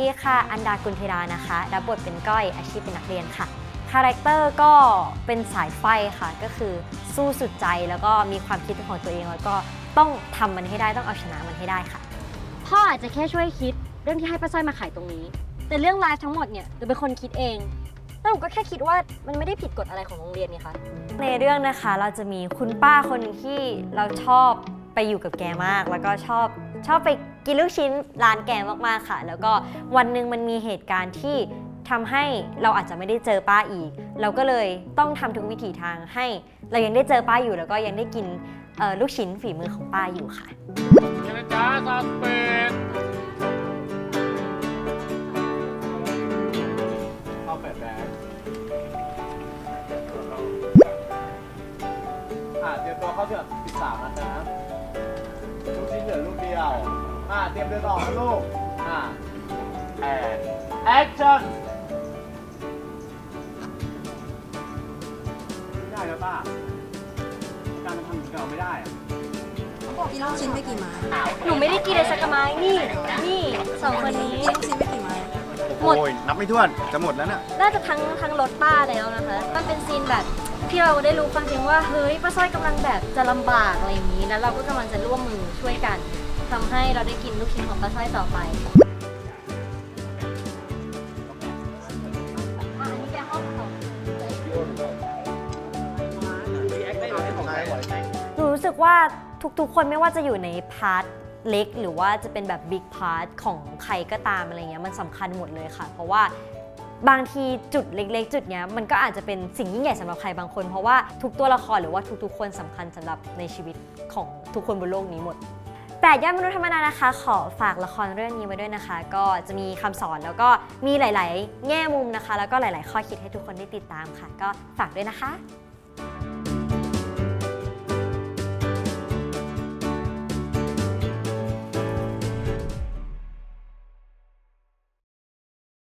ดีค่ะ อันดากุลเทรานะคะ รับบทเป็นก้อยอาชีพเป็นนักเรียนค่ะ คาแรคเตอร์ก็เป็นสายไฟค่ะ ก็คือสู้สุดใจแล้วก็มีความคิดเป็นของตัวเองแล้วก็ต้องทำมันให้ได้ต้องเอาชนะมันให้ได้ค่ะ พ่ออาจจะแค่ช่วยคิดเรื่องที่ให้ป้าสร้อยมาขายตรงนี้ แต่เรื่องไลฟ์ทั้งหมดเนี่ยหนูเป็นคนคิดเองแล้วหนูก็แค่คิดว่ามันไม่ได้ผิดกฎอะไรของโรงเรียนนี่คะในเรื่องนะคะเราจะมีคุณป้าคนหนึ่งที่เราชอบไปอยู่กับแกมาก แล้วก็ชอบ ชอบไปกินลูกชิ้นร้านแกมากๆค่ะ แล้วก็วันหนึ่งมันมีเหตุการณ์ที่ทำให้เราอาจจะไม่ได้เจอป้าอีก เราก็เลยต้องทำทุกวิถีทางให้ เรายังได้เจอป้าอยู่แล้วก็ยังได้กินเอ่อลูกชิ้นฝีมือของป้าอยู่ค่ะ เจรจาซาสเปดเข้าแปดแบงอ่าเตรียมตัวเข้าเชือก13นัดนะลูกชิ้นเห ลือลูกเดียว อ่า เตรียมเดินออกนะลูก อ่าแอนแอคชั่นไม่ได้แล้วป้าการมันทำถึงเราไม่ได้อะกินลูกชิ้นไปกี่ไม้หนูไม่ได้กินเลยสักกระไม้นี่ นี่สองคนนี้ กินลูกชิ้นไปกี่ไม้หมด โอ้ยนับไม่ถ้วน จะหมดแล้วน่ะ น่าจะทั้งทั้งรถป้าแล้วนะคะ มันเป็นซีนแบบที่เราได้รู้ความจริงว่า เฮ้ยป้าสร้อยกำลังแบบจะลำบากอะไรอย่างนี้ แล้วเราก็กำลังจะร่วมมือช่วยกัน ทำให้เราได้กินลูกชิ้นของป้าสร้อยต่อไปอะอันนี้แกห้องของหนูรู้สึกว่าทุกๆ คนไม่ว่าจะอยู่ในพาร์ทเล็ก หรือว่าจะเป็นแบบบิ๊กพาร์ทของใครก็ตามอะไรเงี้ยมันสำคัญหมดเลยค่ะ เพราะว่าบางทีจุดเล็ก ๆ จุดเนี้ยมันก็อาจจะเป็นสิ่งยิ่งใหญ่สำหรับใครบางคน เพราะว่าทุกตัวละครหรือว่าทุกๆ คนสำคัญสำหรับในชีวิตของทุกคนบนโลกนี้หมด แต่ย่านมนุษย์ธรรมดานะคะ ขอฝากละครเรื่องนี้ไว้ด้วยนะคะ ก็จะมีคำสอนแล้วก็มีหลาย ๆ แง่มุมนะคะ แล้วก็หลาย ๆ ข้อคิดให้ทุกคนได้ติดตามค่ะ ก็ฝากด้วยนะคะ